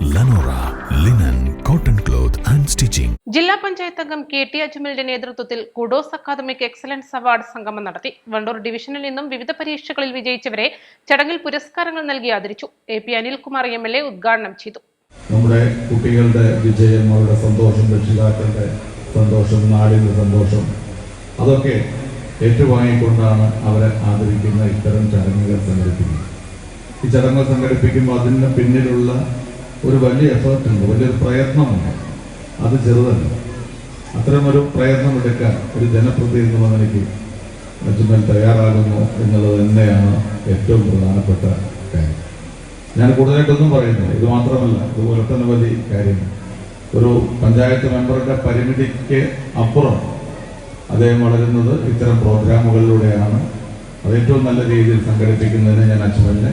Lenora linen cotton cloth and stitching ജില്ലാ പഞ്ചായത്ത് അംഗം K T അജ്മലിന്റെ നേതൃത്വത്തിൽ കുഡോസ് അക്കാദമിക് എക്സലൻസ് അവാർഡ് സംഗമം നടത്തി. വണ്ടൂർ ഡിവിഷനിൽ നിന്നും വിവിധ പരീക്ഷകളിൽ വിജയിച്ചവരെ ചടങ്ങിൽ പുരസ്കാരങ്ങൾ നൽകി ആദരിച്ചു. A P Anilkumar M L A ഉദ്ഘാടനം ചെയ്തു. നമ്മുടെ കുട്ടികളുടെ വിജയം അവരുടെ സന്തോഷം രക്ഷിതാക്കളുടെ സന്തോഷം നാടിന്റെ സന്തോഷം അതൊക്കെ ഏറ്റുവാങ്ങിക്കൊണ്ടാണ് അവരെ ആദരിക്കുന്ന ഇത്തരം ചടങ്ങുകൾ സംഘടിപ്പിക്കുന്നത്. ഈ ചടങ്ങുകൾ സംഘടിപ്പിക്കുമ്പോൾ അതിന് പിന്നിലുള്ള ഒരു വലിയ എഫേർട്ട് ഉണ്ട് വലിയൊരു പ്രയത്നമുണ്ട്. അത് ചെറുതല്ല. അത്തരമൊരു പ്രയത്നം എടുക്കാൻ ഒരു ജനപ്രതിനിധി എന്ന നിലയ്ക്ക് അജ്മൽ തയ്യാറാകുന്നു എന്നുള്ളത് തന്നെയാണ് ഏറ്റവും പ്രധാനപ്പെട്ട കാര്യം. ഞാൻ കൂടുതലായിട്ടൊന്നും പറയുന്നു ഇത് മാത്രമല്ല ഇതുപോലെ വലിയ കാര്യങ്ങൾ. ഒരു പഞ്ചായത്ത് മെമ്പറുടെ പരിമിതിക്ക് അപ്പുറം അദ്ദേഹം വളരുന്നത് ഇത്തരം പ്രോഗ്രാമുകളിലൂടെയാണ്. അതേറ്റവും നല്ല രീതിയിൽ സംഘടിപ്പിക്കുന്നതിന് ഞാൻ അജ്മലിനെ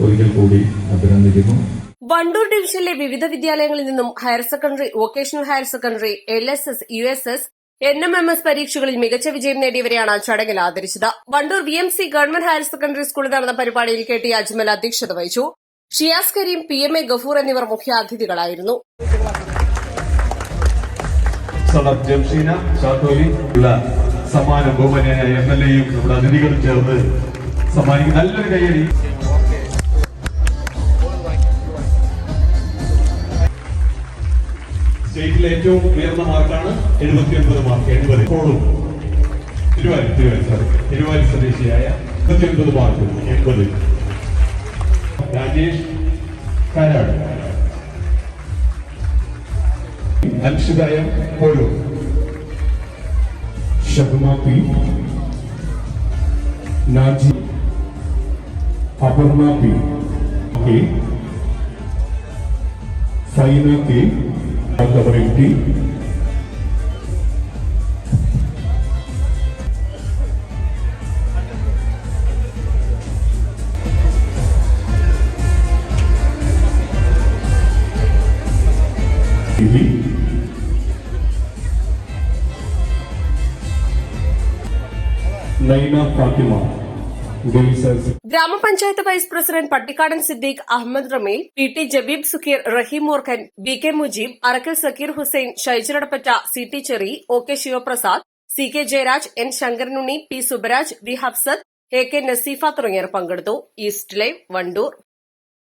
ഒരിക്കൽ കൂടി അഭിനന്ദിക്കുന്നു. വണ്ടൂർ ഡിവിഷനിലെ വിവിധ വിദ്യാലയങ്ങളിൽ നിന്നും higher secondary vocational higher secondary L S S U S S N M M S പരീക്ഷകളിൽ മികച്ച വിജയം നേടിയവരെയാണ് ചടങ്ങിൽ ആദരിച്ചത്. Wandoor V M C government higher secondary സ്കൂളിൽ നടന്ന പരിപാടിയിൽ കെ ടി അജ്മൽ അധ്യക്ഷത വഹിച്ചു. Shiyas Kareem P M A Gafoor എന്നിവർ മുഖ്യാതിഥികളായിരുന്നു. സമ്മാനം ബഹുമാനിയായ എം എൽ എയും നമ്മുടെ അതിഥികളും ചേർന്ന് സമ്മാനിക്കും നല്ലൊരു കയ്യടി. സ്റ്റേറ്റിലെ ഏറ്റവും ഉയർന്ന മാർക്കാണ് എഴുപത്തി ഒൻപത് മാർക്ക് എൺപത്. ഇപ്പോഴും തിരുവാലി തിരുവാലി സോറി തിരുവാലി സ്വദേശിയായ എൺപത്തി ഒൻപത് മാർക്ക് എൺപത്. രാജേഷ് കാരാട്. അൻഷിതായ പോലോ ഷബ്മ P. Naji. Aparna P. K. Saina K അക്കബറിൻ T T Naina Fathima ഗൈസസ് ഗ്രാമപഞ്ചായത്ത് vice president Pattikkadan Siddique Ahammed Rameel P T Jabeeb Sukheer Raheem മോർഖൻ B K Mujeeb Arakkal Zakir Hussain ഷൈജറടപ്പറ്റ C T Cheri O K Sivaprasad C K Jayaraj N Sankaranunni P Subaraj V Hafsath A K Naseefa തുടങ്ങിയവർ പങ്കെടുത്തു. East live Wandoor.